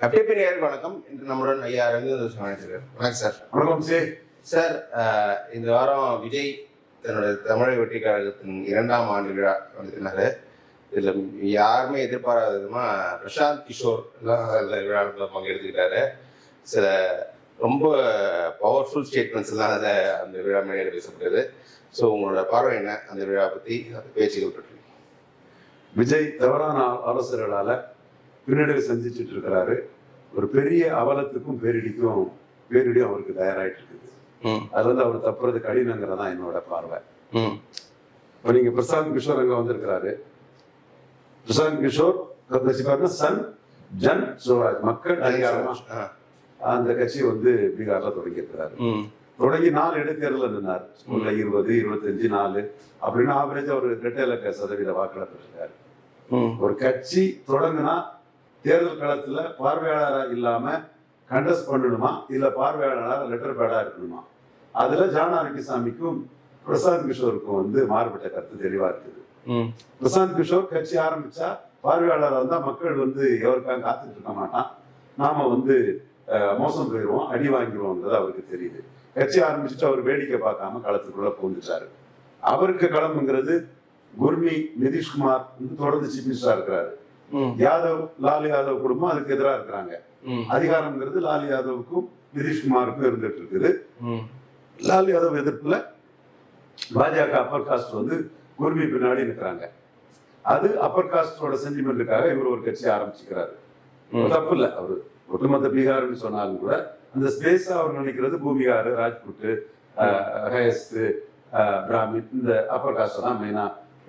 அப்படியே வணக்கம். இன்று நம்முடன் ஐயா சிவானிச்சிருக்கார் வணக்கம் சார். வணக்கம் சே சார் அஹ், இந்த வாரம் விஜய் தன்னோட தமிழக வெற்றி கழகத்தின் இரண்டாம் ஆண்டு விழா நடத்தினாரு. இதுல யாருமே எதிர்பாராத விதமா பிரசாந்த் கிஷோர் அந்த விழாவில் பங்கெடுத்துக்கிட்டாரு. சில ரொம்ப பவர்ஃபுல் ஸ்டேட்மெண்ட்ஸ் எல்லாம் அதில் அந்த விழா மேடையில் பேசப்பட்டது. ஸோ உங்களோட பார்வை என்ன? அந்த விழா பற்றி அந்த பேச்சுகள் பற்றி விஜய் தவறான ஆலோசகர்களால பின்னடைவு சந்திச்சுட்டு இருக்கிறாரு. ஒரு பெரிய அவலத்துக்கும் பேரிடிக்கும் பேரிடியும் அவருக்கு தயாராயிட்டு இருக்குது அதுல இருந்து அவர் தப்புறது கடினங்கிறதான் என்னோட பார்வை. இப்போ நீங்க பிரசாந்த் கிஷோர் அங்க வந்திருக்கிறாரு. பிரசாந்த் கிஷோர் கட்சி சன் ஜன் சுவராஜ் மக்கள் அதிகாரமா. அந்த கட்சி வந்து பீகார்ல தொடங்கி இருக்கிறாரு தொடங்கி நாலு இடைத்தேர்தல் நின்னார். ஸ்கூல்ல இருபது இருபத்தஞ்சு நாலு. அப்படின்னு ஆவரேஜா ஒரு ரெட்டை இலக்க சதவீத வாக்குல பெற்றிருக்காரு. ஒரு கட்சி தொடங்குனா தேர்தல் களத்துல பார்வையாளரா இல்லாம கண்டஸ்ட் பண்ணணுமா? இல்ல பார்வையாளரா லெட்டர் பேடா இருக்கணுமா? அதுல ஜானா சாமிக்கும் பிரசாந்த் கிஷோருக்கும் வந்து மாறுபட்ட கருத்து தெளிவா இருக்குது. பிரசாந்த் கிஷோர் கட்சி ஆரம்பிச்சா பார்வையாளர் வந்தா மக்கள் வந்து எவருக்காக காத்துட்டு இருக்க மாட்டான். நாம வந்து மோசம் போயிடுவோம் அடி வாங்கிடுவோங்கிறது அவருக்கு தெரியுது. கட்சி ஆரம்பிச்சுட்டு அவர் வேடிக்கை பார்க்காம களத்துக்குள்ள பூந்துட்டாரு அவருக்கு களம்ங்கிறது குர்மி நிதிஷ்குமார் வந்து தொடர்ந்து சீஃப் மினிஸ்டரா இருக்கிறாரு. யாதவ் லாலு யாதவ் குடும்பம் அதுக்கு எதிராக இருக்கிறாங்க. அதிகாரம்ங்கிறது லாலு யாதவுக்கும் நிதிஷ்குமாருக்கும் இருந்துட்டு இருக்குது லாலு யாதவ் எதிர்ப்புல பாஜக அப்பர் காஸ்ட் வந்து குர்மி பின்னாடி நிற்கிறாங்க அது அப்பர் காஸ்டோட சென்டிமெண்ட்டுக்காக இவர் ஒரு கட்சி ஆரம்பிச்சுக்கிறாரு. தப்பு இல்லை அவரு ஒட்டுமொத்த பீகார்னு சொன்னாலும் கூட அந்த ஸ்பேஸ் அவர் நினைக்கிறது பூமிகார் ராஜ்புட் ஹயஸ்து பிராமின் இந்த அப்பர் காஸ்ட் தான் மெயினா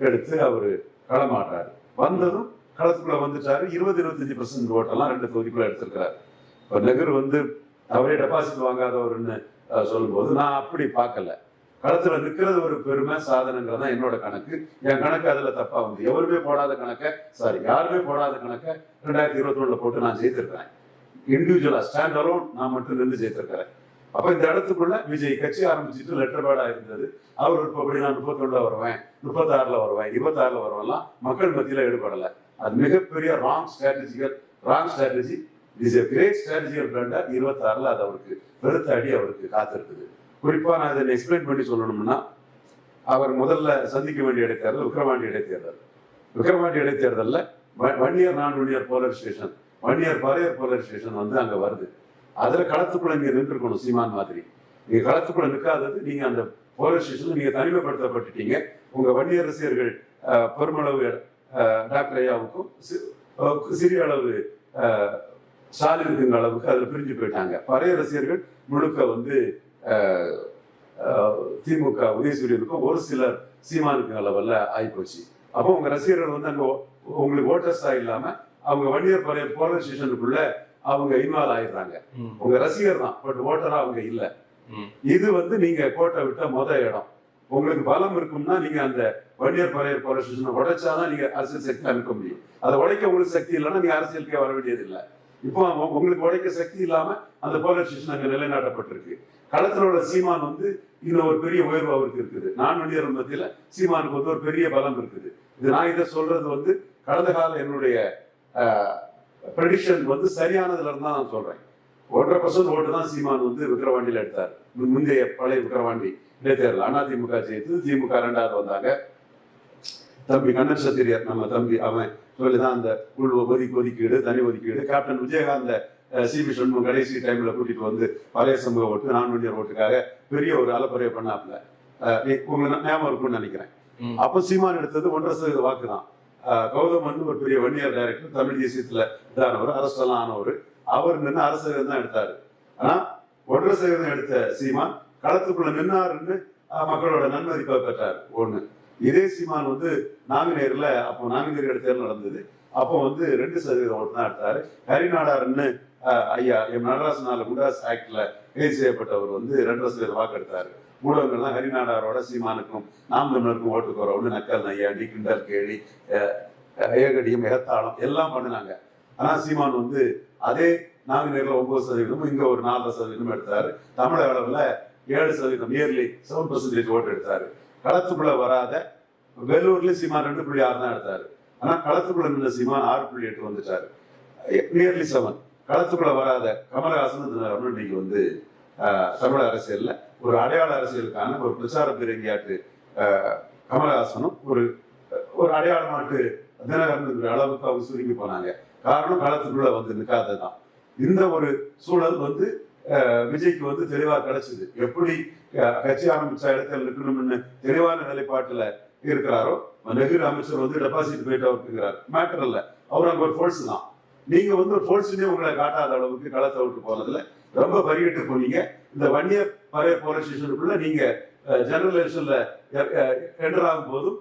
எடுத்து அவரு களமாடுறாரு. வந்ததும் களத்துக்குள்ள வந்துட்டாரு. இருபது இருபத்தஞ்சு பர்சன்ட் ஓட்டெல்லாம் ரெண்டு தொகுதிக்குள்ள எடுத்திருக்கிறார். இப்போ நெகர் வந்து அவரே டெபாசிட் வாங்காதவர்னு சொல்லும்போது நான் அப்படி பார்க்கல. களத்துல நிக்கிறது ஒரு பெருமை சாதனைங்கிறது தான் என்னோட கணக்கு. என் கணக்கு அதுல தப்பா வந்து. எவருமே போடாத கணக்கை சாரி யாருமே போடாத கணக்கை ரெண்டாயிரத்தி இருபத்தி ஒண்ணுல போட்டு நான் ஜெயித்திருக்கிறேன். இண்டிவிஜுவலா ஸ்டாண்ட் அலோன் நான் மட்டும் நின்று ஜெயித்திருக்கிறேன். அப்ப இந்த இடத்துக்குள்ள விஜய் கட்சி ஆரம்பிச்சுட்டு லெட்டர் பேடா இருந்தது. அவர் இப்படி நான் முப்பத்தொன்னுல வருவேன் முப்பத்தாறுல வருவேன் இருபத்தாறுல வருவேன்லாம் மக்கள் மத்தியில ஈடுபடலை. அது மிகப்பெரிய wrong strategical wrong strategy is a great strategical பிளாண்டா இருபத்தாறுல அது அவருக்கு பெருத்த அடி அவருக்கு காத்திருக்குது. குறிப்பா நான் இதை எக்ஸ்பிளைன் பண்ணி சொல்லணும்னா அவர் முதல்ல சந்திக்க வேண்டிய இடைத்தேர்தல் விக்ரவாண்டி இடைத்தேர்தல். விக்ரவாண்டி இடைத்தேர்தலில் ஒன் இயர் நான் one year polar station one year polar station வந்து அங்க வருது. அதுல களத்துக்குள்ள நீங்க நின்றுக்கணும் சீமான் மாதிரி. நீங்க களத்துக்குள்ள நிற்காதது நீங்க அந்த போலீஸ் ஸ்டேஷன்ல நீங்க தனிமைப்படுத்தப்பட்டுட்டீங்க. உங்க வன்னியர் ரசிகர்கள் பெருமளவு டாக்டர் ஐயாவுக்கும் சிறிய அளவு அஹ், ஸ்டாலினுக்குங்க அளவுக்கு அதுல பிரிஞ்சு போயிட்டாங்க. பழைய ரசிகர்கள் முழுக்க வந்து திமுக உதயசூரியனுக்கும் ஒரு சிலர் சீமானுக்கு லெவல்ல ஆயிப்போச்சு. அப்போ உங்க ரசிகர்கள் வந்து அங்க உங்களுக்கு ஓட்டர்ஸா இல்லாம அவங்க வன்னியர் பழைய போலர் ஸ்டேஷனுக்குள்ள அவங்க இன்வால்வ் ஆயிடுறாங்க. உங்க ரசிகர் தான் பட் ஓட்டரா அவங்க இல்ல. இது வந்து நீங்க கோட்டை விட்ட முத இடம். உங்களுக்கு பலம் இருக்கும்னா நீங்க அந்த வன்னியர் பழையர் போலர் உடைச்சாதான் நீங்க அரசியல் சக்தி அமைக்க முடியும். அதை உடைக்க உங்களுக்கு சக்தி இல்லைன்னா நீங்க அரசியலுக்கே வர வேண்டியது இல்லை. இப்போ உங்களுக்கு உடைக்க சக்தி இல்லாம அந்த பாலிஸ்டேஷன் அங்க நிலைநாட்டப்பட்டிருக்கு. களத்துல உள்ள சீமான் வந்து இன்னும் ஒரு பெரிய உயர்வு அவருக்கு இருக்குது. நான் வன்னியர் மத்தியில சீமானுக்கு வந்து ஒரு பெரிய பலம் இருக்குது. இது நான் இதை சொல்றது வந்து கடந்த கால என்னுடைய ப்ரெடிஷன் வந்து சரியானதுல இருந்தா நான் சொல்றேன். ஒன்றரை பர்சன்ட் ஓட்டு தான் சீமான் வந்து விக்ரவாண்டியில் எடுத்தார். முந்தைய பழைய விக்கிரவாண்டி. இடைத்தேர்தல் அதிமுக ஜெயித்து திமுக ரெண்டாவது வந்தாங்க. தம்பி கண்ணன் சத்திரியர் நம்ம தம்பி அவன் சொல்லிதான் அந்த உள் ஒதுக்கி ஒதுக்கீடு தனி ஒதுக்கீடு. கேப்டன் விஜயகாந்த சிபி சண்முகம் கடைசி டைம்ல கூட்டிட்டு வந்து பழைய சமூக ஓட்டு நான் வண்டியர் ஓட்டுக்காக பெரிய ஒரு அலப்பறையை பண்ணாப்ல உங்களுக்கு ஞாபகம் இருக்கும்னு நினைக்கிறேன். அப்போ சீமான் எடுத்தது ஒன்றரை சதவீத வாக்கு தான் ஆஹ் கௌதம் வந்து ஒரு பெரிய வன்னியர் டைரக்டர் தமிழ் தேசியத்துல இதானவர் அரஸ்ட் எல்லாம் ஆனவர். அவர் நின்று அரசு தான் எடுத்தாரு. ஆனா ஒன்றரை சதவீதம் எடுத்த சீமான் களத்துக்குள்ள நின்னாருன்னு மக்களோட நன்மதிப்பை பெற்றார். ஒண்ணு. இதே சீமான் வந்து நாங்குநேர்ல அப்போ நாங்குநேர் தேர்தல் நடந்தது. அப்போ வந்து ரெண்டு சதவீதம் ஓட்டு தான் எடுத்தாரு. ஹரிநாடார்னு ஐயா எம் நடராசனால குண்டாஸ் ஆக்ட்ல கைது செய்யப்பட்டவர் வந்து ரெண்டரை சதவீதம் வாக்கு எடுத்தாரு. ஊடகங்கள் தான் ஹரிநாடாரோட சீமானுக்கும் நாம் தமிழருக்கும் ஓட்டு போறவங்க நக்கல் டி கிண்டல் கேலி ஏகடியும் எகத்தாளம் எல்லாம் பண்ணினாங்க. ஆனா சீமான் வந்து அதே நாங்குநேரில் ஒன்பது சதவீதமும் இங்க ஒரு நாலரை சதவீதம் எடுத்தாரு. தமிழக அளவுல ஏழு சதவீதம் நியர்லி செவன் பர்சன்டேஜ் ஓட்டு எடுத்தாரு. களத்துக்குள்ள வராத வேலூர்ல சீமான் ரெண்டு புள்ளி ஆறு தான் எடுத்தாரு. ஆனா களத்துக்குள்ள நின்ற சீமான் ஆறு புள்ளி எட்டு வந்துட்டாரு. நியர்லி செவன் களத்துக்குள்ள வராத கமலஹாசன் இன்னைக்கு வந்து ஆஹ், தமிழ் அரசியல்ல ஒரு அடையாள அரசியலுக்கான ஒரு பிரச்சார பிறங்கியாட்டு கமலஹாசனும் ஒரு ஒரு அடையாளமாட்டு தினகரன் அளவுக்கு அவங்க சுருங்கி போனாங்க. காரணம் களத்துக்குள்ள வந்து நிற்காததுதான் இந்த ஒரு சூழல் வந்து விஜய்க்கு வந்து தெளிவாக கிடைச்சது. எப்படி கட்சி ஆரம்பிச்ச இடத்துல இருக்கணும்னு தெளிவான நிலைப்பாட்டில் இருக்கிறாரோ நெஹ்ரு அமைச்சர் வந்து டெபாசிட் போயிட்டு இருக்கிறார். மேட்டர் இல்லை. அவர் அங்கே ஒரு ஃபோர்ஸ் தான். நீங்க வந்து ஒரு ஃபோர்ஸ்னே உங்களை காட்டாத அளவுக்கு களத்தை விட்டு போனதுல ரொம்ப பரியட்டு போனீங்க. இந்த வன்னியர் இயர் பழைய போலீஸ் ஸ்டேஷனுக்குள்ள நீங்க ஜெனரல் எலெக்ஷன்ல என்டர் ஆகும் போதும்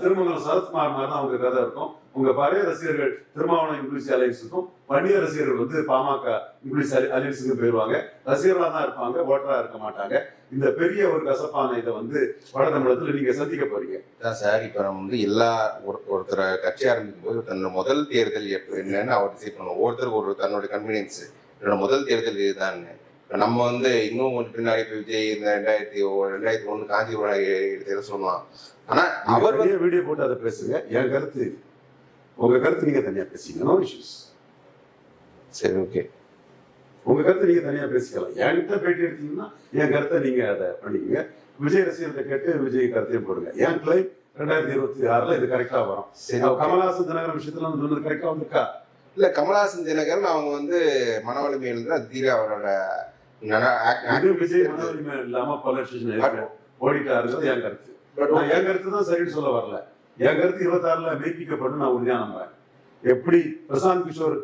திருமங்கலம் சரத்குமார் மாதிரி தான் அவங்க கதை இருக்கும். உங்க பழைய ரசிகர்கள் திருமாவளம் இங்கிலீஷ் அலையன்ஸுக்கும் வன்னிய ரசிகர்கள் வந்து பாமக இங்கிலீஷ் அலையன்ஸுக்கும் போயிருவாங்க. ரசிகர்களா தான் இருப்பாங்க ஓட்டரா இருக்க மாட்டாங்க. இந்த பெரிய ஒரு கசப்பான இதை வந்து வட தமிழகத்துல நீங்க சந்திக்க போறீங்க. அதான் சார் இப்போ நம்ம வந்து எல்லா ஒரு ஒருத்தரை கட்சி ஆரம்பிக்கும் போது தன்னோட முதல் தேர்தல் என்னன்னு அவர் டிசைட் பண்ணுவோம் ஒருத்தருக்கு ஒரு தன்னோட கன்வீனியன்ஸ் என்னோட முதல் தேர்தல் இதுதான் நம்ம வந்து இன்னும் கொஞ்சம் பின்னாடி போய் விஜய் இந்த ரெண்டாயிரத்தி ரெண்டாயிரத்தி ஒன்று காஞ்சிபுரம் தேர்தல் ஆனா அவர் வந்து வீடியோ போட்டு அதை பேசுங்க. என் கருத்து. உங்க கருத்து நீங்க தனியா பேசிங்க நோ இஷ்யூஸ் சரி ஓகே உங்க கருத்தை நீங்க தனியா பேசிக்கலாம். என்கிட்ட பேட்டி எடுத்தீங்கன்னா என் கருத்தை நீங்க அதை பண்ணிக்கங்க. விஜய் ரசிகர்கிட்ட கேட்டு விஜய் கருத்தையும் போடுங்க. என் கிளைம் ரெண்டாயிரத்தி இருபத்தி ஆறுல இது கரெக்டா வரும். கமலஹாசன் தினகரன் விஷயத்துல வந்து சொன்னது கரெக்டா வந்திருக்கா? இல்ல கமலஹாசன் தினகரன் அவங்க வந்து மன வலிமை இருந்து அது தீர அவரோட விஜய் மன வலிமை இல்லாம பல ஸ்டேஷன் ஓடிட்டாருங்கிறது என் கருத்து. நான் என் கருத்து தான் சரின்னு சொல்ல வரல. என் கருத்து இருபத்தாறுல மெய்ப்பிக்கப்படும் நான் உறுதியா நம்புறேன். எப்படி பிரசாந்த் கிஷோர்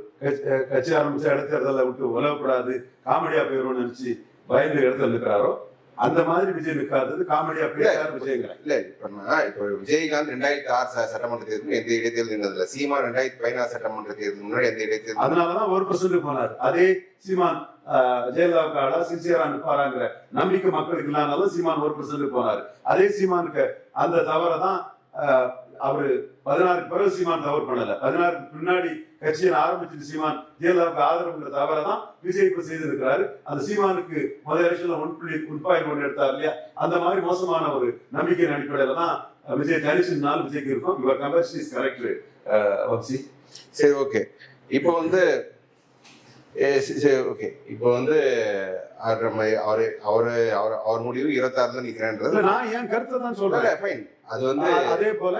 கட்சி- ஆரம்பிச்ச இடத்தேர்தலை விட்டு உலகக்கூடாது காமெடியா போயிடும்னு நினைச்சு பயந்து இடத்துல நிற்கிறாரோ அந்த மாதிரி விஜய் நிற்காதது காமெடியா போயிட்டார் விஜய்ங்கிறேன் இல்ல இப்ப இப்ப விஜயகாந்த் ரெண்டாயிரத்தி ஆறு சட்டமன்ற தேர்தல் எந்த இடைத்தேர்தல் இருந்ததில்ல. சீமா ரெண்டாயிரத்தி பதினாறு சட்டமன்ற தேர்தல் முன்னாடி எந்த இடைத்தேர்தல் அதனாலதான் ஒரு பர்சன்ட் போனார். அதே சீமான் ஆஹ், ஜெயலலிதாவுக்கு ஆளா சின்சியரா நிற்பாராங்கிற நம்பிக்கை மக்களுக்கு இல்லாதனால சீமான் ஒரு பர்சன்ட் போனார். அதே சீமானுக்கு அந்த தவறை தான் அவரு பதினாறுக்கு பிறகு சீமான் தவறு பண்ணல. பதினாறுக்கு பின்னாடி கட்சியை ஆரம்பிச்சு சீமான். ஜெயலலிதாவுக்கு ஆதரவுங்கிற தவறை தான் விஜய் இப்ப செய்திருக்கிறாரு. அந்த சீமானுக்கு முதல் எலெக்ஷன்ல ஒன் புள்ளி ஒன் பாயிண்ட் ஒன் எடுத்தார் இல்லையா? அந்த மாதிரி மோசமான ஒரு நம்பிக்கையின் அடிப்படையில தான் விஜய் தனிச்சு நாள் விஜய்க்கு இருக்கும். இவர் கம்பேரிசன் இஸ் கரெக்ட் வம்சி. சரி ஓகே இப்போ வந்து சரி, ஓகே இப்போ வந்து அவர் நம்ம அவரு அவரு அவர் அவர் முடிவு இருபத்தாறுல நிக்கிறேன்றது. இல்ல, நான் என் கருத்தை தான் சொல்றேன். ஃபைன் அது வந்து அதே போல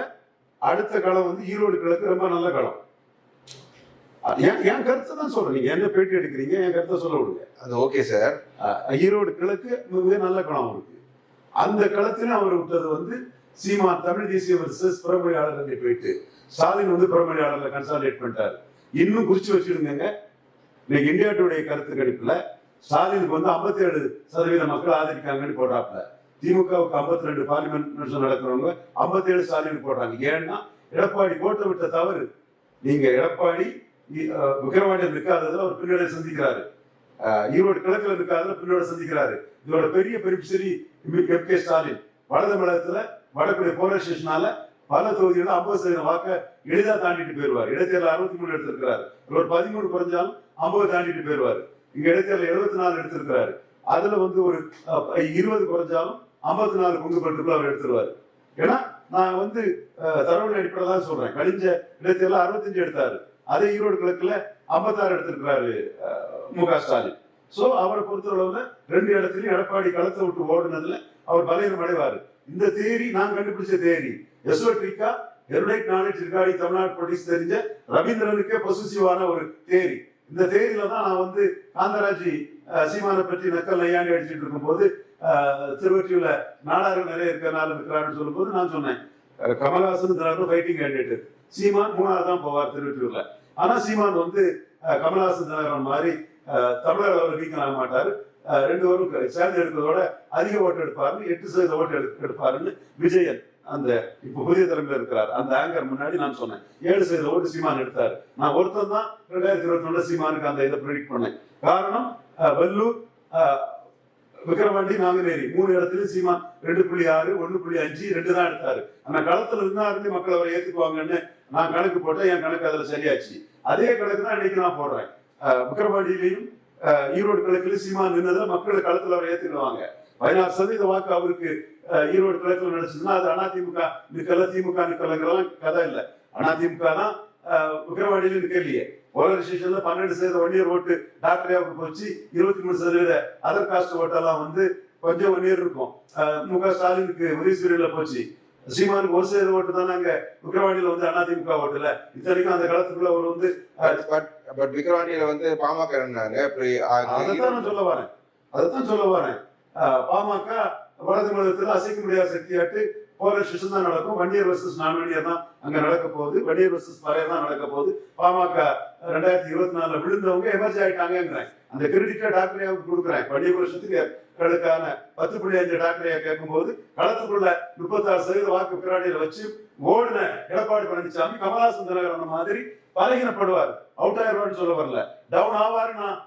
அடுத்த களம் வந்து ஈரோடு கிழக்கு ரொம்ப நல்ல களம் என் என் கருத்தை தான் சொல்றேன். நீங்க என்ன பேட்டி எடுக்கிறீங்க என் கருத்தை சொல்ல விடுங்க. அது ஓகே சார் ஈரோடு கிழக்கு மிக நல்ல களம் இருக்கு அந்த களத்துல அவர் விட்டது வந்து சீமா தமிழ் தேசிய வர்சஸ் புறமொழியாளர் போயிட்டு ஸ்டாலின் வந்து புறமொழியாளர்ல கன்சாலிடேட் பண்ணிட்டாரு. இன்னும் குறிச்சு வச்சிருந்தேங்க. இன்னைக்கு இந்தியா டுடே கருத்து கணிப்புல ஸ்டாலினுக்கு வந்து 57% சதவீத மக்கள் ஆதரிக்காங்கன்னு போடுறாப்ல திமுகவுக்கு 52 ரெண்டு பார்லிமெண்ட் நடக்கிறவங்க 57 ஸ்டாலின் போடுறாங்க. ஏன்னா எடப்பாடி போட்டு விட்ட தவறு. நீங்க எடப்பாடி விக்கிரவாண்டியில் நிற்காததுல ஒரு பின்னடை சந்திக்கிறாரு. ஈரோடு கிழக்குல நிற்காததுல பின்னடை சந்திக்கிறாரு. இதோட பெரிய பெருமிசரி எம் கே ஸ்டாலின். வலது தமிழகத்துல வடக்குடைய போலீஸ் ஸ்டேஷனால பல தொகுதிகளில் ஐம்பது சதவீதம் வாக்க எளிதா தாண்டிட்டு போயிருவார். இடைத்தேர்தல் அறுபத்தி மூணு எடுத்திருக்கிறாரு. இதுல ஒரு பதிமூணு குறைஞ்சாலும் ஐம்பது தாண்டிட்டு போயிருவாரு. இங்க இடைத்தேர்தல் எழுபத்தி நாலு எடுத்திருக்கிறாரு. அதுல வந்து ஒரு இருபது குறைஞ்சாலும் ஐம்பத்தி நாலு பங்கு பெற்றுக்குள்ள அவர் எடுத்துருவாரு. ஏன்னா நான் வந்து தரவுகள் அடிப்படையில் தான் சொல்றேன். கழிஞ்ச இடைத்தேர்தல் அறுபத்தஞ்சு எடுத்தாரு. அதே ஈரோடு கிழக்குல ஐம்பத்தாறு எடுத்திருக்கிறாரு மு க ஸ்டாலின். ஸோ அவரை பொறுத்தளவுல ரெண்டு இடத்துலையும் எடப்பாடி களத்தை விட்டு ஓடுனதுல அவர் பலவீனம் அடைவார் இந்த தேரி நான் கண்டுபிடிச்ச தேரி எசோட்ரிக்கா எருடைட் நாலேஜ் இருக்காடி தமிழ்நாடு போலீஸ் தெரிஞ்ச ரவீந்திரனுக்கே பொசிசிவான ஒரு தேரி இந்த தேரியில தான் நான் வந்து காந்தராஜி சீமானை பற்றி நக்கல் நையாண்டி அடிச்சிட்டு இருக்கும்போது போது திருவற்றியூர்ல நாடார்கள் நிறைய இருக்கிறனால இருக்கிறாருன்னு சொல்லும்போது நான் சொன்னேன். கமல்ஹாசன் தினகரன் ஃபைட்டிங் கேண்டிடேட் சீமான் மூணாவது தான் போவார் திருவற்றியூர்ல. ஆனா சீமான் வந்து கமல்ஹாசன் தினகரன் மாதிரி தமிழர் அவர் நீக்கம் ஆக மாட்டாரு. ரெண்டு பேரும் சேர்ந்து எடுக்கிறதோட அதிக ஓட்டு எடுப்பாருன்னு எட்டு சதவீத ஓட்டு எடு- எடுப்பாருன்னு விஜயன் அந்த இப்ப புதிய தலைமையில் இருக்கிறார். அந்த ஆங்கர் முன்னாடி நான் சொன்னேன். ஏழு சதவீத ஓட்டு சீமான் எடுத்தாரு. நான் ஒருத்தன் தான் ரெண்டாயிரத்தி இருபத்தி ஒண்ணுல சீமானுக்கு அந்த இதை ப்ரெடிக்ட் பண்ணேன். காரணம் வெள்ளூர் விக்ரவாண்டி நாங்குநேரி. மூணு இடத்துல சீமா ரெண்டு புள்ளி ஆறு ஒன்னு புள்ளி அஞ்சு ரெண்டு தான் எடுத்தாரு. ஆனா களத்துல இருந்தாருன்னு மக்கள் அவரை ஏத்துக்குவாங்கன்னு நான் கணக்கு போட்டேன். என் கணக்கு அதுல சரியாச்சு. அதே கணக்கு தான் இன்னைக்கு நான் போடுறேன். விக்ரவாண்டியிலையும் ஈரோடு கிழக்குல சீமா நின்னதுல மக்கள் களத்துல அவரை ஏத்துக்கிடுவாங்க. பதினாறு சதவீத வாக்கு அவருக்கு ஈரோடு கிழக்குல நடிச்சதுன்னா அது அதிமுக நிக்கல திமுக நிக்கலங்கிறதெல்லாம் கதை இல்லை. அதிமுக தான் விக்கிரவாண்டியில நிக்கலையே. போலரைசேஷன்ல பன்னெண்டு சதவீத ஒன்னியர் ஓட்டு டாக்டர் போச்சு இருபத்தி மூணு சதவீத அதர் காஸ்ட் ஓட்டெல்லாம் வந்து கொஞ்சம் ஒன்னியர் இருக்கும். அஹ், மு க ஸ்டாலினுக்கு உதயசூரியன்ல போச்சு. சீமானுக்கு ஒரு சதவீத ஓட்டு தான் அங்க விக்கிரவாண்டியில வந்து அதிமுக ஓட்டுல. இத்தனைக்கும் அந்த காலத்துக்குள்ள அவர் வந்து பட் விக்ரவாண்டியில வந்து பாமக அதைத்தான் சொல்ல வரேன். அதைத்தான் சொல்ல வரேன். பாமக வலது மதத்துல அசைக்க முடியாத சக்தியாட்டு போலரைசேஷன் தான் நடக்கும். வண்டியர் வர்சஸ் நான்வண்டியர் தான் அங்க நடக்க போகுது. வன்னியர் வர்சஸ் பழைய தான் நடக்க போகுது. பாமக ரெண்டாயிரத்தி இருபத்தி நாலுல விழுந்தவங்க எமர்ஜி ஆயிட்டாங்கிறேன் அந்த கிரெடிட்டை டாக்டரையாவுக்கு கொடுக்குறேன் வன்னியர் வருஷத்துக்கு களுக்கான பத்து புள்ளி அஞ்சு டாக்டரையா கேட்கும்போது களத்துக்குள்ள முப்பத்தாறு சதவீத வாக்கு பிராடியில் வச்சு ஓடின எடப்பாடி பழனிசாமி கமலாசன் தினகரன் மாதிரி பலகீனப்படுவார். அவுட் ஆயிடுவார்னு சொல்ல வரல. டவுன் ஆவாரு நான்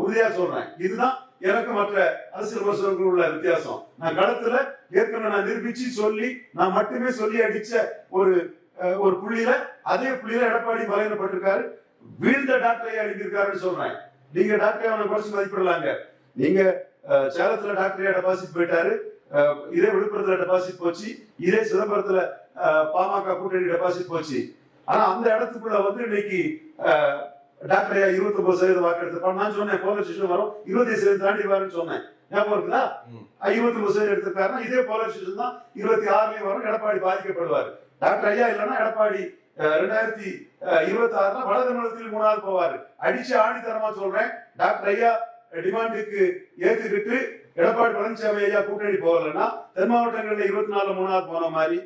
உறுதியா சொல்றேன். இதுதான் எனக்கு மற்ற அரசியல் விமர்சகர்கள் உள்ள வித்தியாசம். நான் களத்துல ஏற்கனவே நான் நிரூபிச்சு சொல்லி நான் மட்டுமே சொல்லி அடிச்ச ஒரு ஒரு புள்ளியில அதே புள்ளியில எடப்பாடி பலகீனப்பட்டிருக்காரு. வீழ்ந்த டாக்டரை அடிக்கிருக்காருன்னு சொல்றேன் நீங்க டாக்டரை அவனை குறைச்சு மதிப்பிடலாங்க. நீங்க சேலத்துல டாக்டரையா டெபாசிட் போயிட்டாரு. இதே விழுப்புரத்துல டெபாசிட் போச்சு. இதே சிதம்பரத்துல பாமக கூட்டணி டெபாசிட் போச்சு. ஆனா அந்த இடத்துக்குள்ள வந்து இன்னைக்கு டாக்டரையா டாக்டர் ஐயா இருபத்தி ஒன்பது சதவீதம் வாக்கு எடுத்திருப்பாங்க நான் சொன்னேன் போலரைசேஷன் வரும். இருபத்தி சதவீதம் தாண்டி வரும்னு சொன்னேன். ஞாபகம் இருக்குதா? இருபத்தி ஒன்பது சதவீதம் எடுத்திருக்காருன்னா இதே போலரைசேஷன் தான் இருபத்தி ஆறுலயும் வரும் எடப்பாடி பாதிக்கப்படுவார். டாக்டர் ஐயா இல்லைன்னா எடப்பாடி ரெண்டாயிரத்தி இருபத்தி ஆறுல வட தமிழகத்தில் மூணாவது போவாரு. அடிச்சு ஆணித்தரமா சொல்றேன் டாக்டர் ஐயா டிமாண்டுக்கு ஏத்துக்கிட்டு எடப்பாடி பழனிசாமி ஐயா கூட்டணி போகலன்னா தென் மாவட்டங்கள்ல இருபத்தி நாலு மூணாவது போன மாதிரி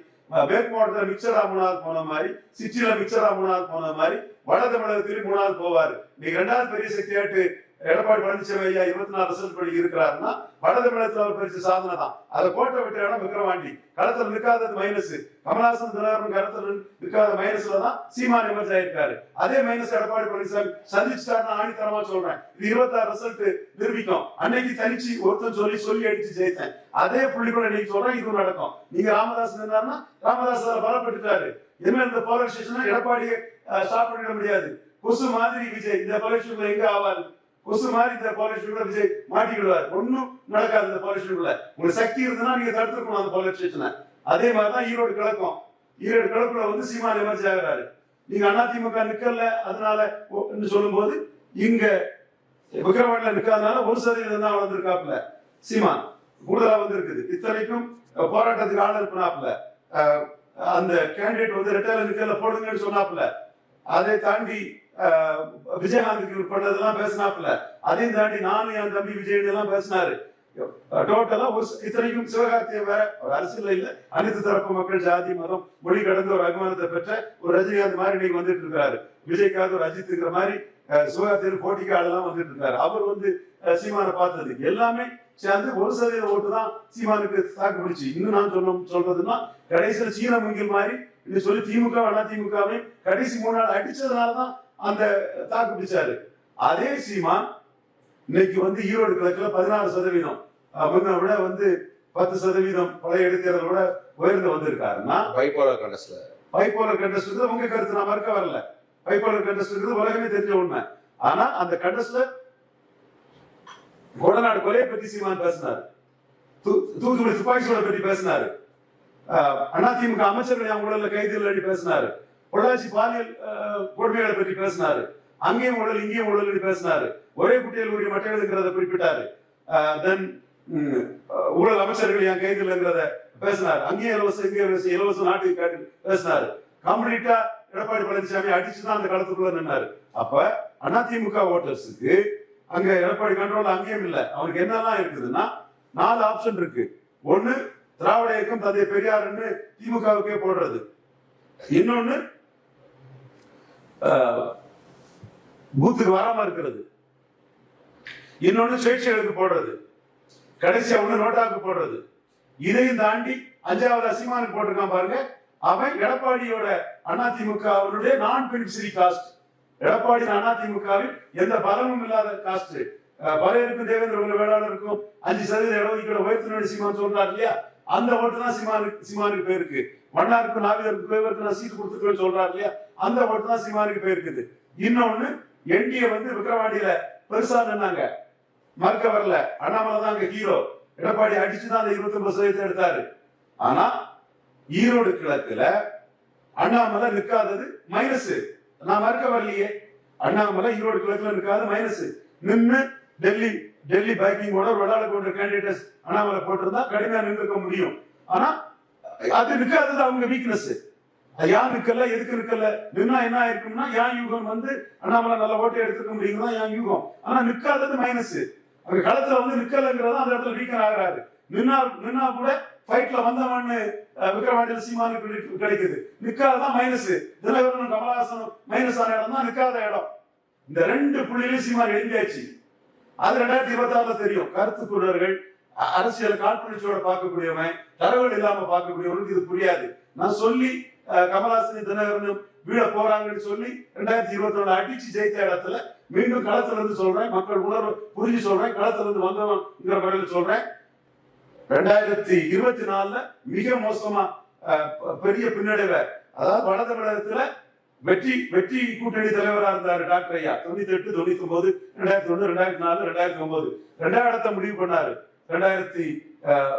மேற்கு மாவட்டத்துல மிக்சரா மூணாவது போன மாதிரி சிச்சில மிக்சரா மூணாவது போன மாதிரி வட தமிழகத்திலும் மூணாவது போவார். நீங்க ரெண்டாவது பெரிய சக்தியாட்டு எடப்பாடி பழனிசாமி ஐயா இருபத்தி நாலு ரிசல்ட் படி இருக்கிறாருன்னா வட தமிழகத்தில் ஒரு பரிசு சாதனை தான். அதை கோட்டை விட்ட இடம் விக்ரவாண்டி களத்தில் நிற்காதது மைனஸ் கமலஹாசன் தினகரன் களத்தில் நிற்காத மைனஸ்ல தான் சீமான் எமர்ஜ் ஆயிருக்காரு. அதே மைனஸ் எடப்பாடி பழனிசாமி சந்திச்சுட்டாருன்னு ஆணித்தரமா சொல்றேன். இது இருபத்தாறு ரிசல்ட் நிரூபிக்கும். அன்னைக்கு தனிச்சு ஒருத்தன் சொல்லி சொல்லி அடிச்சு ஜெயித்தேன். அதே புள்ளிக்குள்ள நீங்க சொல்றேன் இதுவும் நடக்கும். நீங்க ராமதாஸ் இருந்தாருன்னா ராமதாஸ் அதில் பலப்பட்டுட்டாரு இனிமேல் இந்த போலரைசேஷன் எடப்பாடியை ஸ்டாப் பண்ணிட முடியாது. கொசு மாதிரி விஜய். இந்த போலரைசேஷன்ல எங்க ஆவார்? கொசு மாதிரி இந்த போலரைசேஷன்ல விஜய் மாட்டிக்கிடுவார். ஒன்றும் நடக்காது இந்த போலரைசேஷன்ல உங்களுக்கு சக்தி இருந்ததுன்னா நீங்க தடுத்துருக்கணும் அந்த போலரைசேஷனை அதே மாதிரி தான் ஈரோடு கிழக்கும். ஈரோடு கிழக்குல வந்து சீமான் எமர்ஜி ஆகிறாரு. நீங்க அதிமுக நிக்கல அதனால சொல்லும் போது சொல்லும்போது இங்க விக்ரவாண்டில நிக்காதனால ஒரு சதவீதம் தான் வளர்ந்துருக்காப்ல சீமான் கூடுதலா வந்திருக்குது. இத்தனைக்கும் போராட்டத்துக்கு ஆள் அனுப்புனாப்புல. அந்த கேண்டிடேட் வந்து ரெட்டையில நிக்கல போடுங்கன்னு சொன்னாப்புல. அதை தாண்டி அஹ், விஜயகாந்துக்கு பண்ணதெல்லாம் பேசினாப்புல. அதையும் தாண்டி நானும் என் தம்பி விஜயன் எல்லாம் பேசினாரு. டோட்டலா ஒரு இத்தனைக்கும் சிவகார்த்தியை வேற ஒரு அரசியல் இல்ல அனைத்து தரப்பு மக்கள் ஜாதி மதம் மொழி கடந்த ஒரு அபிமானத்தை பெற்ற ஒரு ரஜினிகாந்த் மாதிரி இன்னைக்கு வந்துட்டு இருக்காரு. விஜய்காந்த் ஒரு அஜித்துங்கிற மாதிரி அஹ், போட்டிக்கு ஆளெல்லாம் வந்துட்டு இருக்காரு. அவர் வந்து சீமான சீமானை பார்த்தது. எல்லாமே சேர்ந்து ஒரு சதவீத ஓட்டு தான் சீமானுக்கு தாக்கு பிடிச்சு இன்னும் நான் சொல்ல சொல்றதுன்னா கடைசியில் சீன முங்கில் மாதிரி இன்னும் சொல்லி திமுக அண்ணா திமுகவையும் கடைசி மூணு நாள் அடிச்சதுனால தான் அந்த தாக்கு பிடிச்சாரு. அதே சீமான் இன்னைக்கு வந்து ஈரோடு கிழக்குல பதினாறு சதவீதம். அவங்க விட வந்து பத்து சதவீதம் பழைய எடுக்கிறத விட உயர்ந்து வந்திருக்காருன்னா பைப்போலர் கண்டஸ்ட்ல பைப்போலர் கண்டஸ்ட் உங்க கருத்து நான் மறுக்க வரல. பைப்போலர் கண்டஸ்ட் உலகமே தெரிஞ்ச உண்மை. ஆனா அந்த கண்டஸ்ட்ல கொடநாடு கொலையை பத்தி சீமான் பேசினாரு. தூத்துக்குடி துப்பாக்கி சூட பத்தி பேசினாரு. அதிமுக அமைச்சர்கள் அவங்கள கைதுகள் அடி பேசினாரு. பொள்ளாச்சி பாலியல் கொடுமைகளை பற்றி பேசினாரு. அங்கேயும் ஊழல் இங்கேயும் ஊழல் பேசினாரு. ஒரே குட்டியில் உரிய மட்டைகளுங்கிறத குறிப்பிட்டாரு. தென் ஊழல் அமைச்சர்கள் என் கைதில்ங்கிறத பேசினார். அங்கேயும் இலவசம் இங்கே இலவசம் இலவச நாட்டுக்கு காட்டு பேசினாரு. கம்ப்ளீட்டா எடப்பாடி பழனிசாமி அடிச்சுதான் அந்த காலத்துக்குள்ள நின்னாரு. அப்ப அதிமுக ஓட்டர்ஸுக்கு அங்க எடப்பாடி கண்ட்ரோல் அங்கேயும் இல்லை. அவருக்கு என்னெல்லாம் இருக்குதுன்னா நாலு ஆப்ஷன் இருக்கு. ஒண்ணு திராவிட இயக்கம் தந்தை பெரியாருன்னு திமுகவுக்கே போடுறது. இன்னொன்னு பூத்துக்கு வராம இருக்கிறது. இன்னொன்னு சுயேட்சைகளுக்கு போடுறது. கடைசியா ஒண்ணு நோட்டாக்கு போடுறது. இதையும் தாண்டி அஞ்சாவது அசிமானுக்கு போட்டிருக்கான் பாருங்க. அவன் எடப்பாடியோட அதிமுக அவருடைய நான் பெனிஃபிஷரி காஸ்ட் எடப்பாடி அதிமுகவில் எந்த பலமும் இல்லாத காஸ்ட் பலையருக்கும் தேவேந்திர குல வேளாளருக்கும் அஞ்சு சதவீத இடஒதுக்கீடு உயர்த்தினோட சீமான் சொல்றாரு இல்லையா? அந்த ஓட்டு தான் சீமானுக்கு சிமானுக்கு போயிருக்கு மன்னாருக்கும் நாவிதருக்கும் பேருக்கு நான் சீட்டு கொடுத்துருக்கேன்னு சொல்றாரு இல்லையா? அந்த ஓட்டு தான் சீமானுக்கு போயிருக்குது இன்னொன்னு என்டிஏ வந்து விக்ரவாண்டியில பெருசா நின்னாங்க. மறுக்க வரல. அண்ணாமலை தான் அங்க ஹீரோ எடப்பாடி அடிச்சுதான் அந்த இருபத்தி ஒன்பது சதவீதத்தை எடுத்தாரு. ஆனா ஈரோடு கிழக்குல அண்ணாமலை நிற்காதது மைனஸ் நான் மறுக்க வரலையே. அண்ணாமலை ஈரோடு கிழக்குல நிற்காது மைனஸ் நின்று டெல்லி டெல்லி பைக்கிங்கோட ஒரு விளையாட போன்ற கேண்டிடேட்ஸ் அண்ணாமலை போட்டிருந்தா கடுமையா நின்றுக்க முடியும். ஆனா அது நிக்காதது அவங்க வீக்னஸ் ஏன் யான் நிக்கல எதுக்கு நிக்கல நின்னா என்ன ஆயிருக்கும்னா ஏன் யூகம் வந்து அண்ணாமலை நல்ல ஓட்டை எடுத்துக்க முடியுங்கிறதா ஏன் யூகம்? ஆனா நிக்காதது மைனஸ் அவங்க களத்துல வந்து நிக்கலங்கிறதா அந்த இடத்துல வீக்கன் ஆகிறாரு நின்னா நின்னா கூட ஃபைட்ல வந்தவன்னு அஹ், விக்ரவாண்டியில் சீமானுக்கு கிடைக்குது. நிக்காததான் மைனஸ் தினகரனும் கமலஹாசனும் மைனஸ் ஆன இடம் தான் நிக்காத இடம். இந்த ரெண்டு புள்ளியிலும் சீமான் எழுந்தியாச்சு. அது ரெண்டாயிரத்தி இருபத்தி ஆறுல தெரியும். கருத்து கூடர்கள் அரசியல் காழ்ப்புணர்ச்சியோட பார்க்கக்கூடியவன் தரவுகள் இல்லாம பார்க்கக்கூடியவனுக்கு இது புரியாது. நான் சொல்லி கமலாசனி தினகரனும் வீட போறாங்கன்னு சொல்லி ரெண்டாயிரத்தி இருபத்தி ஒண்ணு அடிச்சு ஜெயித்த இடத்துல மீண்டும் களத்துல இருந்து சொல்றேன். மக்கள் உணர்வு புரிஞ்சு சொல்றேன். களத்துல இருந்து வந்தவன்ங்கிற முறையில் சொல்றேன். ரெண்டாயிரத்தி இருபத்தி நாலுல மிக மோசமா பெரிய பின்னடைவை அதாவது வட தமிழகத்துல வெற்றி வெற்றி கூட்டணி தலைவரா இருந்தாரு டாக்டர் ஐயா. தொண்ணூத்தி எட்டு தொண்ணூத்தி ஒன்பது ரெண்டாயிரத்தி ஒண்ணு ரெண்டாயிரத்தி நாலு ரெண்டாயிரத்தி ஒன்பது ரெண்டாயிரம் இடத்த முடிவு பண்ணாரு. ரெண்டாயிரத்தி அஹ்,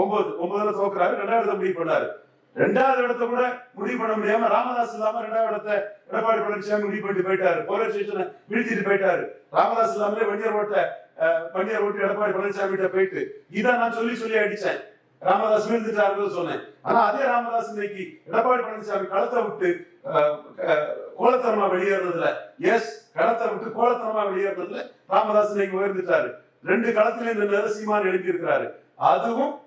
ஒன்பது ஒன்பதுல தோக்குறாரு ரெண்டாயிரத்தை முடிவு பண்ணாரு. ரெண்டாவது இடத்த கூட முடிவு பண்ண முடியாம ராமதாஸ் இல்லாம ரெண்டாவது இடத்த எடப்பாடி பழனிசாமி முடிவு பண்ணிட்டு போயிட்டாரு. போலீஸ் ஸ்டேஷனை வீழ்த்திட்டு போயிட்டாரு. ராமதாஸ் இல்லாமலே வண்டியர் ஓட்ட அஹ், வண்டியர் ஓட்டி எடப்பாடி பழனிசாமி கிட்ட போயிட்டு இதை நான் சொல்லி சொல்லி அடிச்சேன். ராமதாஸ் வீழ்ந்துட்டாருன்னு சொன்னேன். ஆனா அதே ராமதாஸ் இன்னைக்கு எடப்பாடி பழனிசாமி களத்தை விட்டு கோலத்தனமா வெளியேறதுல எஸ் களத்தை விட்டு கோலத்தனமா வெளியேறதுல ராமதாஸ் இன்னைக்கு உயர்ந்துட்டாரு. ரெண்டு களத்துல நின்று நரசிம்மான் எழுப்பியிருக்கிறாரு. அதுவும்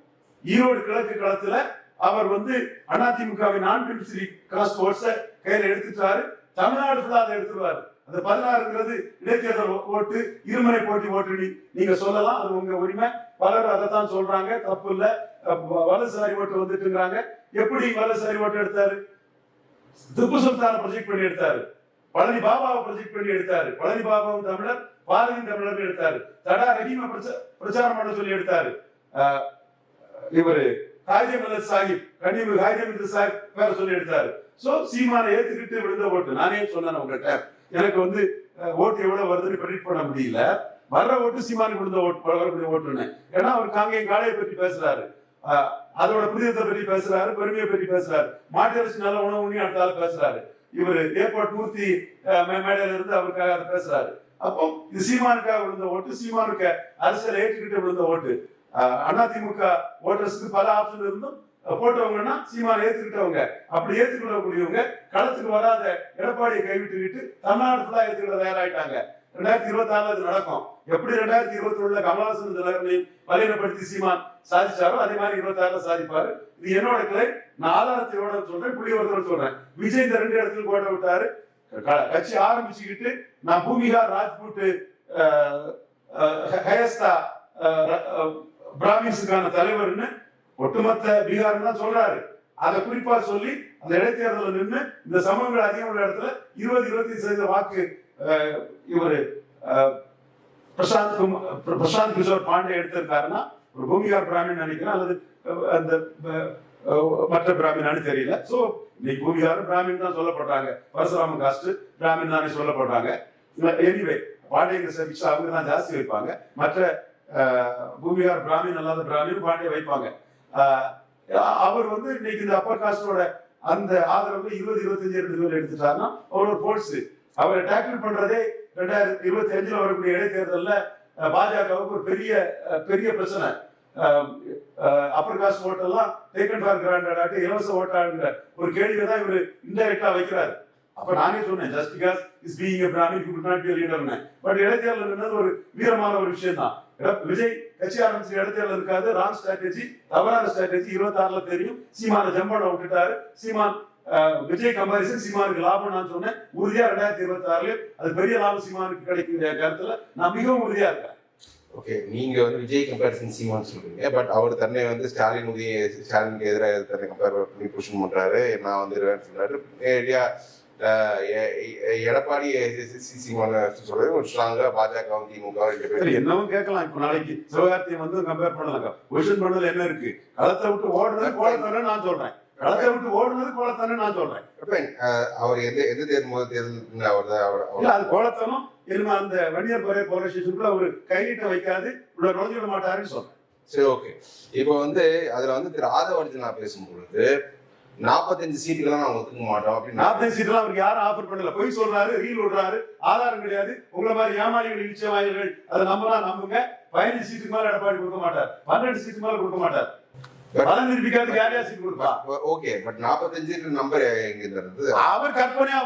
ஈரோடு கிழக்கு களத்துல அவர் வந்து அதிமுகவின் நான் ஸ்ரீ காஸ்ட் ஓட்ஸ கையில எடுத்துட்டாரு. தமிழ்நாடு ஃபுல்லா அதை எடுத்துருவாரு. அந்த பதினாறுங்கிறது இடைத்தேர்தல் ஓட்டு இருமுறை போட்டி ஓட்டு நீங்க சொல்லலாம். அது உங்க உரிமை. பலர் அதைத்தான் சொல்றாங்க. தப்பு இல்ல. வலதுசாரி ஓட்டு வந்துட்டுங்கிறாங்க. எப்படி வலதுசாரி ஓட்டு எடுத்தாரு? திப்பு சுல்தான ப்ரொஜெக்ட் பண்ணி எடுத்தாரு. பழனி பாபாவை ப்ரொஜெக்ட் பண்ணி எடுத்தாரு. பழனி பாபாவும் தமிழர் பாரதி தமிழர் எடுத்தாரு. தடா ரஹீம பிரச்சாரம் பண்ண சொல்லி எடுத்தாரு. இவரு காஜியம் சாஹிப் கண்டிப்பு காஜியம் அல்லது சாஹிப் பேர சொல்லி எடுத்தாரு. சோ சீமானை ஏத்துக்கிட்டு விழுந்த ஓட்டு. நானே சொன்னேன் உங்ககிட்ட எனக்கு வந்து ஓட்டு எவ்வளவு வருதுன்னு ப்ரெடிக்ட் பண்ண முடியல. வர்ற ஓட்டு சீமானுக்கு விழுந்த ஓட்டு வரக்கூடிய ஓட்டுன்னு. ஏன்னா அவர் காங்கேயம் காளையை பற்றி பேசுறாரு. அதோட புதியத்தை பற்றி பேசுறாரு பெருமையை பற்றி பேசுறாரு. மாட்டு அரிசி நல்ல உணவு உண்ணி அடுத்தால பேசுறாரு. இவர் ஏர்போர்ட் பூர்த்தி மேடையில இருந்து அவருக்காக அதை பேசுறாரு. அப்போ இது சீமானுக்காக விழுந்த ஓட்டு சீமானுக்கு அரசியல் ஏற்றுக்கிட்டு விழுந்த ஓட்டு. அதிமுக ஓட்டர்ஸ்க்கு பல ஆப்ஷன் இருந்தும் போட்டவங்கன்னா சீமான ஏத்துக்கிட்டவங்க. அப்படி ஏத்துக்கிடக்கூடியவங்க களத்துக்கு வராத எடப்பாடியை கைவிட்டுக்கிட்டு தமிழ்நாடு ஃபுல்லா ஏத்துக்கிட தயாராயிட்டாங்க. ரெண்டாயிரத்தி இருபத்தி நாலுல அது நடக்கும். எப்படி ரெண்டாயிரத்தி இருபத்தி ஒண்ணுல கமலஹாசன் தலைவர்களை பலவீனப்படுத்தி சீமான் சாதிச்சாரோ அதே மாதிரி இருபத்தி ஆறுல சாதிப்பாரு. இது என்னோட கிளை நான் ஆதாரத்தையோட சொல்றேன் புள்ளிவரத்தோட சொல்றேன். விஜய் இந்த ரெண்டு இடத்துல கோட்டை விட்டாரு. க- கட்சி ஆரம்பிச்சுக்கிட்டு நான் பூமிகா ராஜ்பூட் ஹயஸ்தா பிராமின்ஸுக்கான தலைவர்னு ஒட்டுமொத்த பீகார் தான் சொல்றாரு. அதை குறிப்பா சொல்லி அந்த இடைத்தேர்தலில் நின்று இந்த சமூகங்கள் அதிகம் உள்ள இடத்துல இருபது இருபத்தி சதவீத வாக்கு இவரு பிரசாந்த் குமார் பிரசாந்த் கிஷோர் பாண்டே எடுத்திருக்காருன்னா ஒரு பூமிகார் பிராமின் நினைக்கிறேன் அல்லது அந்த மற்ற பிராமினான்னு தெரியல. சோ இன்னைக்கு பூமிகாரும் பிராமின் தான் சொல்லப்படுறாங்க பரசுராம காஸ்ட் பிராமின் தானே சொல்லப்படுறாங்க எனிவே பாண்டியங்க சர்வீஸ் அவங்க தான் ஜாஸ்தி வைப்பாங்க. மற்ற அஹ், பூமிகார் பிராமின் அல்லாத பிராமின் பாண்டிய வைப்பாங்க. அவர் வந்து இன்னைக்கு இந்த அப்பர் காஸ்டோட அந்த ஆதரவு இருபது இருபத்தஞ்சு ரெண்டு பேர் எடுத்துட்டாருன்னா அவர் ஒரு போர்ஸ் அவரை டேக்கிள் பண்றதே ரெண்டாயிரத்தி இருபத்தி அஞ்சுல வரக்கூடிய இடைத்தேர்தல்ல பாஜகவுக்கு ஒரு பெரிய பெரிய பிரச்சனை. அப்பர் காஸ்ட் ஓட்டெல்லாம் டேக்கன் ஃபார் கிராண்டட் ஆட்டு இலவச ஓட்டாங்கிற ஒரு கேள்வியை தான் இவர் இன்டைரக்டா வைக்கிறாரு. அப்ப நானே சொன்னேன் just because is being a Brahmin you not be லீடர்னு but இடைத்தேர்தல் என்னது ஒரு வீரமான ஒரு விஷயம் தான். விஜய் கட்சி ஆரம்பிச்ச இடைத்தேர்தல் இருக்காது. ராங் ஸ்ட்ராட்டஜி தவறான ஸ்ட்ராட்டஜி இருபத்தி ஆறுல தெரியும். சீமான ஜம்பாட விட்டுட்டாரு. சீமான் விஜய் கம்பாரிசன் சீமானுக்கு லாபம் நான் சொன்னேன். உறுதியா ரெண்டாயிரத்தி இருபத்தி ஆறுல அது பெரிய லாபம் சீமானுக்கு கிடைக்கிற கருத்துல நான் மிகவும் உறுதியா இருக்கேன். ஓகே நீங்க வந்து விஜய் கம்பேரிசன் சீமான் சொல்றீங்க. பட் அவர் தன்னை வந்து ஸ்டாலின் உதய ஸ்டாலினுக்கு எதிராக தன்னை கம்பேர் பண்ணி புஷன் பண்றாரு. நான் வந்துருவேன்னு சொல்றாரு. நேரடியா எடப்பாடி சீமான சொல்றது ஒரு ஸ்ட்ராங்கா பாஜக திமுக என்னவும் கேட்கலாம் இப்ப நாளைக்கு. சிவகார்த்தியை வந்து கம்பேர் பண்ணலாம் கொஸ்டின் பண்ணதுல என்ன இருக்கு? களத்தை விட்டு ஓடுனது கோலத்தானு நான் சொல்றேன். களத்தை விட்டு ஓடுனது கோலத்தானு நான் சொல்றேன். அவர் எந்த எந்த தேர்தல் தேர்தல் அவர் அவர் அவர் அது கோலத்தனம். இனிமே அந்த வன்னியர் பறை போலீஸ் ஸ்டேஷனுக்குள்ள ஒரு கைநீட்ட வைக்காது உள்ள நுழைஞ்சு விட மாட்டாருன்னு சொன்னேன் சரி ஓகே. இப்போ வந்து அதுல வந்து திரு ஆதவ அர்ஜுனா பேசும்பொழுது நாற்பத்தஞ்சு சீட்டுக்கெல்லாம் நாங்க ஒத்துக்க மாட்டோம் அப்படின்னு நாற்பது சீட்லாம் அவருக்கு யாரும் ஆஃபர் பண்ணல. பொய் சொல்றாரு ரீல் விடுறாரு ஆதாரம் கிடையாது. உங்களை மாதிரி ஏமாளிகள் இழிச்சவாயர்கள் அதை நம்பினா நம்புங்க. பதினஞ்சு சீட்டுக்கு மேல எடப்பாடி கொடுக்க மாட்டார். பன்னெண்டு சீட்டுக்கு மேல கொடுக்க மாட்டார். பலன் நிரூபிக்காதுக்கு யார் யார் சீட் கொடுப்பா? ஓகே பட் நாற்பத்தஞ்சு நம்பர் எங்க அவர் கற்பனையா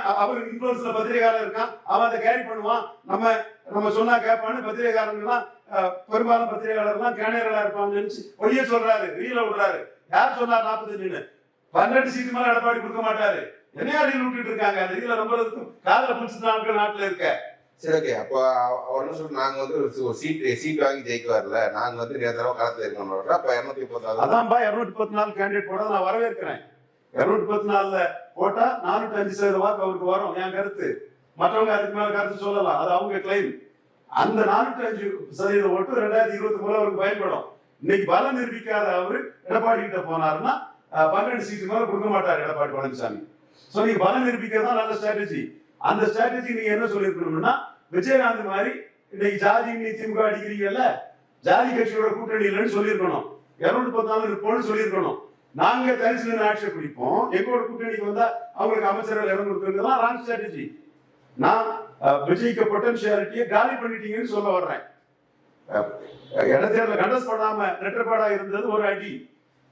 அ- அவர் இன்ஃபுளுன்ஸ்ல பத்திரிகையாளர் இருக்கான். அவன் அதை கேரி பண்ணுவான். நம்ம நம்ம சொன்னா கேட்பான்னு பத்திரிகையாளர்கள்லாம் அஹ், பெரும்பாலும் பத்திரிகையாளர்லாம் கேனையர்களா இருப்பாங்கன்னு நினைச்சு பொய்ய சொல்றாரு ரீல விடுறாரு. யார் சொன்னார் நாற்பத்தஞ்சுன்னு பன்னெண்டு சீட்டு மேல எடப்பாடி கொடுக்க மாட்டாரு. என்னையா ரீல் விட்டுட்டு இருக்காங்க? அந்த ரீல நம்புறதுக்கும் காதல பிடிச்ச நாட்கள் நாட்டுல இருக்க. சரி ஓகே அப்போ அவ- அவர் என்ன வந்து ஒரு சீட் சீட் வாங்கி ஜெயிக்க வரல. நாங்கள் வந்து தடவை கலந்து இருக்கணும் அப்போ இரநூத்தி முப்பத்தாறு அதான்பா இரநூத்தி பத்து நாலு கேண்டிடேட் போட நான் வரவேற்கிறேன். இரநூத்தி பத்து நாலுல போட்டா நானூற்றி அஞ்சு சதவீத வாக்கு அவருக்கு வரும் என் கருத்து. மற்றவங்க அதுக்கு மேல கருத்து சொல்லலாம். அது அவங்க கிளைம் அந்த நானூத்தி அஞ்சு சதவீத ஓட்டு ரெண்டாயிரத்தி இருபத்தி மூணு அவருக்கு பயன்படும். இன்னைக்கு பலம் நிரூபிக்காத அவரு எடப்பாடி கிட்ட போனாருன்னா பன்னெண்டு சீட்டு மேல கொடுக்க மாட்டார் எடப்பாடி பழனிசாமி. ஸோ நீங்க பலம் நிரூபிக்கிறது தான் நல்ல ஸ்ட்ராட்டஜி அந்த ஸ்ட்ராட்டஜி நீங்க என்ன சொல்லியிருக்கணும்னா விஜயகாந்த் மாதிரி இன்னைக்கு ஜாதி திமுக அடிக்கிறீங்கல்ல ஜாதி கட்சியோட கூட்டணி இல்லைன்னு சொல்லியிருக்கணும். இரநூத்தி பத்தாலு இருப்போம்னு சொல்லியிருக்கணும். நாங்க தனிச்சு நின்று ஆட்சியை பிடிப்போம். எங்களோட கூட்டணிக்கு வந்தா அவங்களுக்கு அமைச்சர்கள் இடம் கொடுக்குறதுலாம் ராங் ஸ்ட்ராட்டஜி நான் விஜய்க்கு பொட்டன்ஷியாலிட்டியை காலி பண்ணிட்டீங்கன்னு சொல்ல வர்றேன். இடத்தேர்தல் கண்டஸ் பண்ணாம நெற்றப்பாடா இருந்தது ஒரு அடி.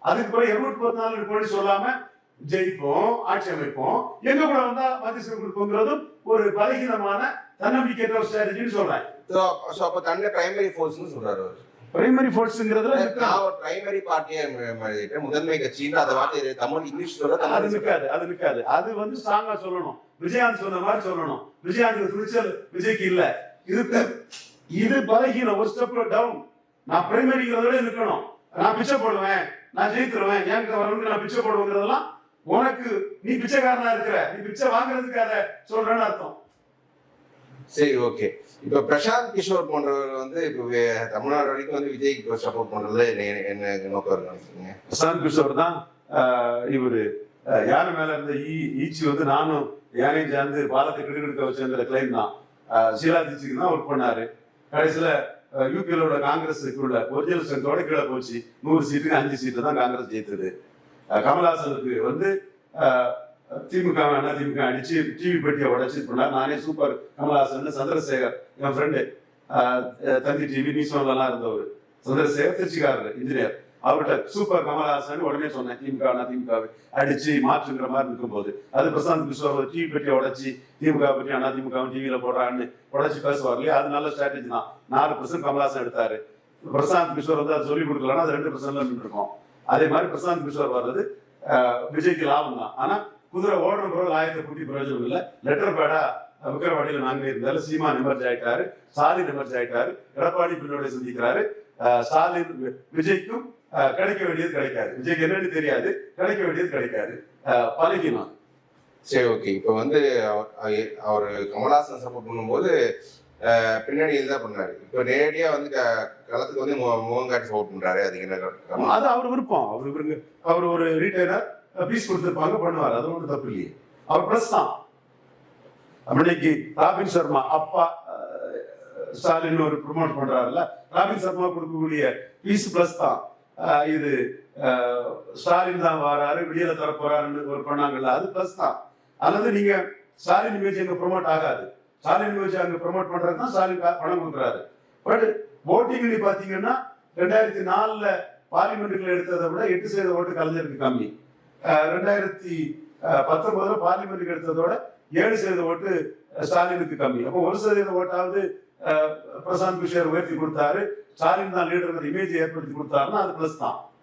அதுக்கு பிறகு இருநூத்தி பத்து நாலு இருப்போம்னு சொல்லாம ஜெயிப்போம் ஆட்சி அமைப்போம். எங்க கூட வந்தா மத்திய கொடுப்போங்கிறதும் ஒரு பலகீனமான தன்னம்பிக்கையற்ற ஸ்ட்ராட்டஜின்னு சொல்றேன் ஸோ அப்போ தன்னை பிரைமரி ஃபோர்ஸ்னு சொல்றாரு பிரைமரி ஃபோர்ஸ்ங்கிறதுல நான் பிரைமரி பார்ட்டியை முதன்மை கட்சின்னு அதை வார்த்தை தமிழ் இங்கிலீஷ் சொல்ல அது நிக்காது அது நிக்காது அது வந்து ஸ்ட்ராங்கா சொல்லணும். விஜயகாந்த் சொன்ன மாதிரி சொல்லணும். விஜயகாந்த் துணிச்சல் விஜய்க்கு இல்ல. இதுக்கு இது பலகீனம். ஒரு ஸ்டெப் டவுன் நான் பிரைமரிங்கிறத விட இருக்கணும். நான் பிச்சை போடுவேன். நான் ஜெயித்துருவேன். என்கிட்ட வரவனுக்கு நான் பிச்சை போடுவேங்கிறதெல்லாம் உனக்கு நீ பிச்சைக்காரனா இருக்கிற நீ பிச்சை வாங்குறதுக்கு அதை சொல்றேன்னு அர்த்தம். சரி ஓகே இப்ப பிரசாந்த் கிஷோர் போன்றவர் வந்து இப்போ தமிழ்நாடு வரைக்கும் வந்து விஜய்க்கு சப்போர்ட் பண்றதுல என்ன- நோக்கம் நினைக்கிறீங்க? பிரசாந்த் கிஷோர் தான் இவரு. யானை மேல இருந்த ஈ ஈச்சி வந்து நானும் யானையும் சேர்ந்து பாலத்தை கிடுகிடுக்க வச்சுங்கிற கிளைம் தான். ஷீலா தீட்சிக்கு தான் ஒர்க் பண்ணாரு. கடைசியில யூபிஎல் உள்ள காங்கிரஸுக்கு உள்ள ஒரிஜினல் ஸ்ட்ரென்த்தோட கீழே போச்சு. நூறு சீட்டுக்கு அஞ்சு சீட்டு தான் காங்கிரஸ் ஜெயித்தது. கமல்ஹாசனுக்கு வந்து திமுக வேணா திமுக அடிச்சு டிவி பெட்டியை உடைச்சு பண்ணார் நானே சூப்பர் கமல்ஹாசன் சந்திரசேகர் என் ஃப்ரெண்டு தந்தி டிவி நீ எல்லாம் இருந்தவர். சந்திரசேகர் திருச்சிக்காரர் இன்ஜினியர் அவர்கிட்ட சூப்பர் கமல்ஹாசன் உடனே சொன்னேன் திமுக திமுக அடிச்சு மாற்றுங்கிற மாதிரி இருக்கும்போது. அது பிரசாந்த் கிஷோர் டிவி பெட்டியை உடைச்சி திமுக பற்றி அண்ணா திமுக டிவியில போடுறான்னு உடைச்சு பேசுவார் இல்லையா? அது நல்ல ஸ்ட்ராட்டஜி தான். நாலு பர்சன்ட் கமல்ஹாசன் எடுத்தாரு. பிரசாந்த் கிஷோர் வந்து அதை சொல்லி கொடுக்கலன்னா அது ரெண்டு பர்சன்ட்ல நின்றுருக்கும். அதே மாதிரி பிரசாந்த் கிஷோர் வர்றது விஜய்க்கு லாபம் தான். ஆனா குதிரை ஓடுற பிறகு ஆயிரத்தை குட்டி பிரயோஜனம் இல்லை. லெட்டர் பேடா விக்கிரவாடியில் நாங்களே இருந்தாலும் சீமா நிமர்ஜ் ஆயிட்டாரு. ஸ்டாலின் நிமர்ஜ் ஆயிட்டாரு. எடப்பாடி பின்னோட சந்திக்கிறாரு. ஸ்டாலின் விஜய்க்கும் கிடைக்க வேண்டியது கிடைக்காது. விஜய்க்கு என்னன்னு தெரியாது. கிடைக்க வேண்டியது கிடைக்காது. அஹ், பழகினோம். சரி ஓகே இப்போ வந்து அவர் அவர்- கமலஹாசன் கமல்ஹாசன் சப்போர்ட் பண்ணும்போது பின்னாடி இதுதான் பண்ணாரு இப்போ நேரடியா வந்து களத்துக்கு வந்து முகங்காட்டி முகம் காட்டி சப்போர்ட் பண்றாரு அது என்ன அது அவர் விருப்பம். அவர் விருங்க அவர் ஒரு ரீட்டைலர் பீஸ் கொடுத்துருப்பாங்க பண்ணுவார். அது ஒன்றும் தப்பு இல்லையே. அவர் ப்ளஸ் தான். இன்னைக்கு ராபின் சர்மா அப்பா ஸ்டாலின் ஒரு ப்ரொமோட் பண்றாருல்ல ராபின் சர்மா கொடுக்கக்கூடிய பீஸ் பிளஸ் தான். இது ஸ்டாலின் தான் வராரு வெளியில தர போறாருன்னு ஒரு பண்ணாங்கல்ல அது பிளஸ் தான். அல்லது நீங்க ஸ்டாலின் இமேஜ் அங்க ப்ரொமோட் ஆகாது. ஸ்டாலின் இமேஜ் அங்க ப்ரொமோட் பண்றது தான் ஸ்டாலின் பணம் கொடுக்குறாரு. பட் ஓட்டிங் பாத்தீங்கன்னா ரெண்டாயிரத்தி நாலுல பார்லிமெண்ட்டுகள் எடுத்ததை விட எட்டு சதவீத ஓட்டு கலைஞருக்கு கம்மி. ரெண்டாயிரத்தி பத்தொன்பதுல பார்லிமெண்ட்டுக்கு எடுத்ததோட ஏழு சதவீத ஓட்டு ஸ்டாலினுக்கு கம்மி. அப்போ ஒரு சதவீத ஓட்டாவது பிரசாந்த் கிஷோர் உயர்த்தி கொடுத்தாரு. ஸ்டாலின் தான் லீடர் இமேஜ் ஏற்படுத்தி கொடுத்தாருன்னா அது பிளஸ் தான்.